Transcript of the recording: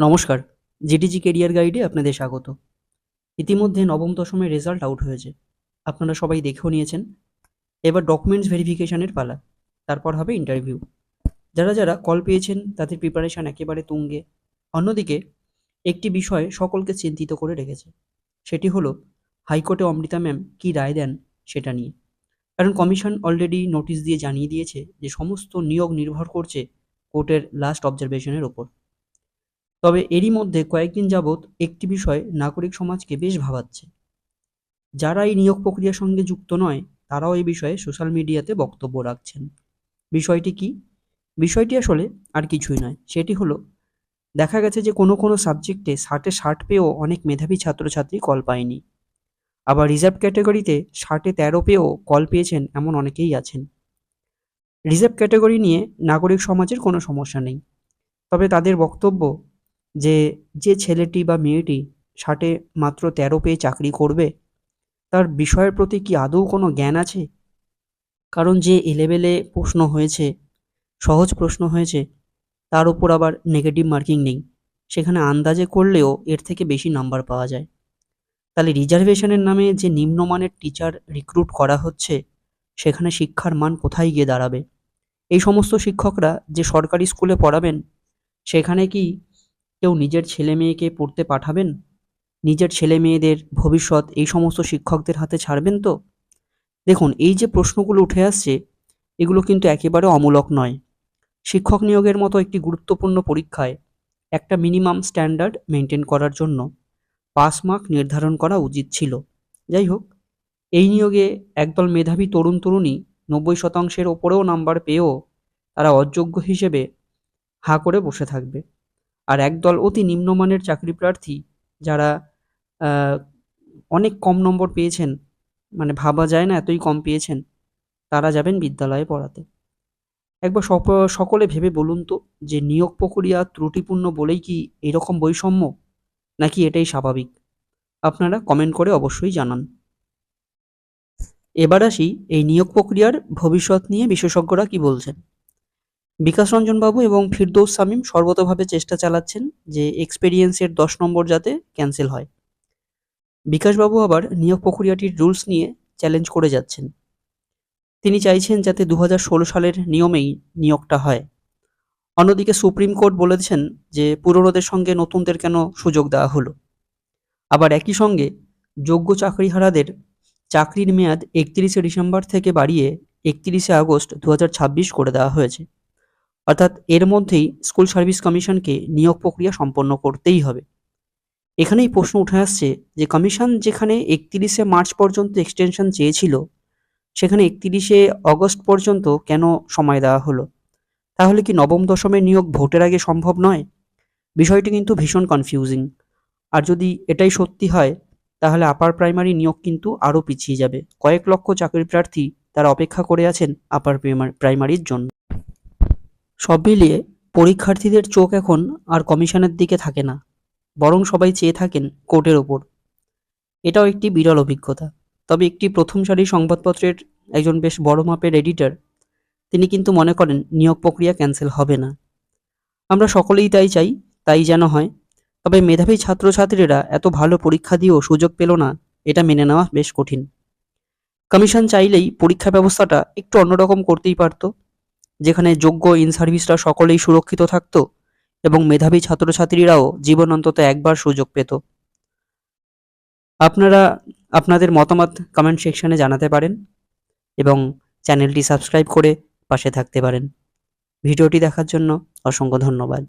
নমস্কার জিটিজি কেরিয়ার গাইডে আপনাদের স্বাগত। ইতিমধ্যে নবম দশমের রেজাল্ট আউট হয়েছে। আপনারা সবাই দেখেও নিয়েছেন। এবার ডকুমেন্টস ভেরিফিকেশনের পালা, তারপর হবে ইন্টারভিউ যারা যারা কল পেয়েছেন, তাদের প্রিপারেশান একেবারে তুঙ্গে। অন্যদিকে, একটি বিষয় সকলকে চিন্তিত করে রেখেছে। সেটি হলো, হাইকোর্টে অমৃতা ম্যাম কী রায় দেন সেটা নিয়ে। কারণ কমিশন অলরেডি নোটিশ দিয়ে জানিয়ে দিয়েছে যে সমস্ত নিয়োগ নির্ভর করছে কোর্টের লাস্ট অবজারভেশনের ওপর। তবে এরই মধ্যে কয়েকদিন যাবৎ একটি বিষয় নাগরিক সমাজকে বেশ ভাবাচ্ছে। যারা এই নিয়োগ প্রক্রিয়ার সঙ্গে যুক্ত নয়, তারাও এই বিষয়ে সোশ্যাল মিডিয়াতে বক্তব্য রাখছেন। বিষয়টি কি? বিষয়টি আসলে আর কিছুই নয়। সেটি হলো, দেখা গেছে যে কোনো কোনো সাবজেক্টে ষাটে ষাট পেয়েও অনেক মেধাবী ছাত্রছাত্রী কল পায়নি। আবার রিজার্ভ ক্যাটাগরিতে ষাটে তেরো পেয়েও কল পেয়েছেন এমন অনেকেই আছেন। রিজার্ভ ক্যাটাগরি নিয়ে নাগরিক সমাজের কোনো সমস্যা নেই। তবে তাদের বক্তব্য যে যে ছেলেটি বা মেয়েটি ষাটে মাত্র তেরো পেয়ে চাকরি করবে, তার বিষয়ের প্রতি কি আদৌ কোনো জ্ঞান আছে? কারণ যে এলেবেলে প্রশ্ন হয়েছে, সহজ প্রশ্ন হয়েছে, তার উপর আবার নেগেটিভ মার্কিং নেই। সেখানে আন্দাজে করলেও এর থেকে বেশি নাম্বার পাওয়া যায়। তাহলে রিজার্ভেশনের নামে যে নিম্নমানের টিচার রিক্রুট করা হচ্ছে, সেখানে শিক্ষার মান কোথায় গিয়ে দাঁড়াবে? এই সমস্ত শিক্ষকরা যে সরকারি স্কুলে পড়াবেন, সেখানে কি কেউ নিজের ছেলে মেয়েকে পড়তে পাঠাবেন? নিজের ছেলে মেয়েদের ভবিষ্যৎ এই সমস্ত শিক্ষকদের হাতে ছাড়বেন তো? দেখুন, এই যে প্রশ্নগুলো উঠে আসছে, এগুলো কিন্তু একেবারে অমূলক নয়। শিক্ষক নিয়োগের মতো একটি গুরুত্বপূর্ণ পরীক্ষায় একটা মিনিমাম স্ট্যান্ডার্ড মেনটেন করার জন্য পাস মার্ক নির্ধারণ করা উচিত ছিল। যাই হোক, এই নিয়োগে একদল মেধাবী তরুণ তরুণী নব্বই শতাংশের ওপরেও নাম্বার পেয়েও তারা অযোগ্য হিসেবে হাঁ করে বসে থাকবে। আর একদল অতি নিম্নমানের চাকরি প্রার্থী যারা অনেক কম নম্বর পেয়েছেন মানে ভাবা যায় না এতই কম পেয়েছেন, তারা যাবেন বিদ্যালয়ে পড়াতে। একবার সক- সকলে ভেবে বলুন তো যে নিয়োগ প্রক্রিয়া ত্রুটিপূর্ণ বলেই কি এরকম বৈষম্য? নাকি এটাই স্বাভাবিক? আপনারা কমেন্ট করে অবশ্যই জানান। এবার আসি এই নিয়োগ প্রক্রিয়ার ভবিষ্যৎ নিয়ে বিশেষজ্ঞরা কি বলছেন? বিকাশ রঞ্জন বাবু এবং ফিরদৌস শামীম সর্বতভাবে চেষ্টা চালাচ্ছেন যে এক্সপেরিয়েন্সের দশ নম্বর যাতে ক্যান্সেল হয়। বিকাশবাবু আবার নিয়োগ প্রক্রিয়াটির রুলস নিয়ে চ্যালেঞ্জ করে যাচ্ছেন। তিনি চাইছেন যাতে দু সালের নিয়মেই নিয়োগটা হয়। অন্যদিকে সুপ্রিম কোর্ট বলেছেন যে পুরনোদের সঙ্গে নতুনদের কেন সুযোগ দেওয়া হলো। আবার একই সঙ্গে যোগ্য চাকরিহারাদের চাকরির মেয়াদ একত্রিশে ডিসেম্বর থেকে বাড়িয়ে একত্রিশে আগস্ট দু হাজার ছাব্বিশ করে দেওয়া হয়েছে। অর্থাৎ এর মধ্যেই স্কুল সার্ভিস কমিশনকে নিয়োগ প্রক্রিয়া সম্পন্ন করতেই হবে। এখানেই প্রশ্ন উঠে আসছে যে কমিশন যেখানে একত্রিশে মার্চ পর্যন্ত এক্সটেনশন চেয়েছিল, সেখানে একত্রিশে অগস্ট পর্যন্ত কেন সময় দেওয়া হলো? তাহলে কি নবম দশমের নিয়োগ ভোটের আগে সম্ভব নয়? বিষয়টি কিন্তু ভীষণ কনফিউজিং আর যদি এটাই সত্যি হয়, তাহলে আপার প্রাইমারি নিয়োগ কিন্তু আরও পিছিয়ে যাবে। কয়েক লক্ষ চাকরি প্রার্থী তারা অপেক্ষা করে আছেন আপার প্রাইমারির জন্য। সব মিলিয়ে পরীক্ষার্থীদের চোখ এখন আর কমিশনের দিকে থাকে না, বরং সবাই চেয়ে থাকেন কোর্টের ওপর। এটাও একটি বিরল অভিজ্ঞতা। তবে একটি প্রথম সারির সংবাদপত্রের একজন বেশ বড় মাপের এডিটর, তিনি কিন্তু মনে করেন নিয়োগ প্রক্রিয়া ক্যান্সেল হবে না। আমরা সকলেই তাই চাই, তাই যেন হয়। তবে মেধাবী ছাত্রছাত্রীরা এত ভালো পরীক্ষা দিয়েও সুযোগ পেল না, এটা মেনে নেওয়া বেশ কঠিন। কমিশন চাইলেই পরীক্ষা ব্যবস্থাটা একটু অন্যরকম করতেই পারতো। যেখানে যোগ্য ইন সার্ভিসরা সকলেই সুরক্ষিত থাকত এবং মেধাবী ছাত্রছাত্রীরাও জীবন অন্তত একবার সুযোগ পেত। আপনারা, আপনাদের মতামত কমেন্ট সেকশনে জানাতে পারেন এবং চ্যানেলটি সাবস্ক্রাইব করে পাশে থাকতে পারেন। ভিডিওটি দেখার জন্য অসংখ্য ধন্যবাদ।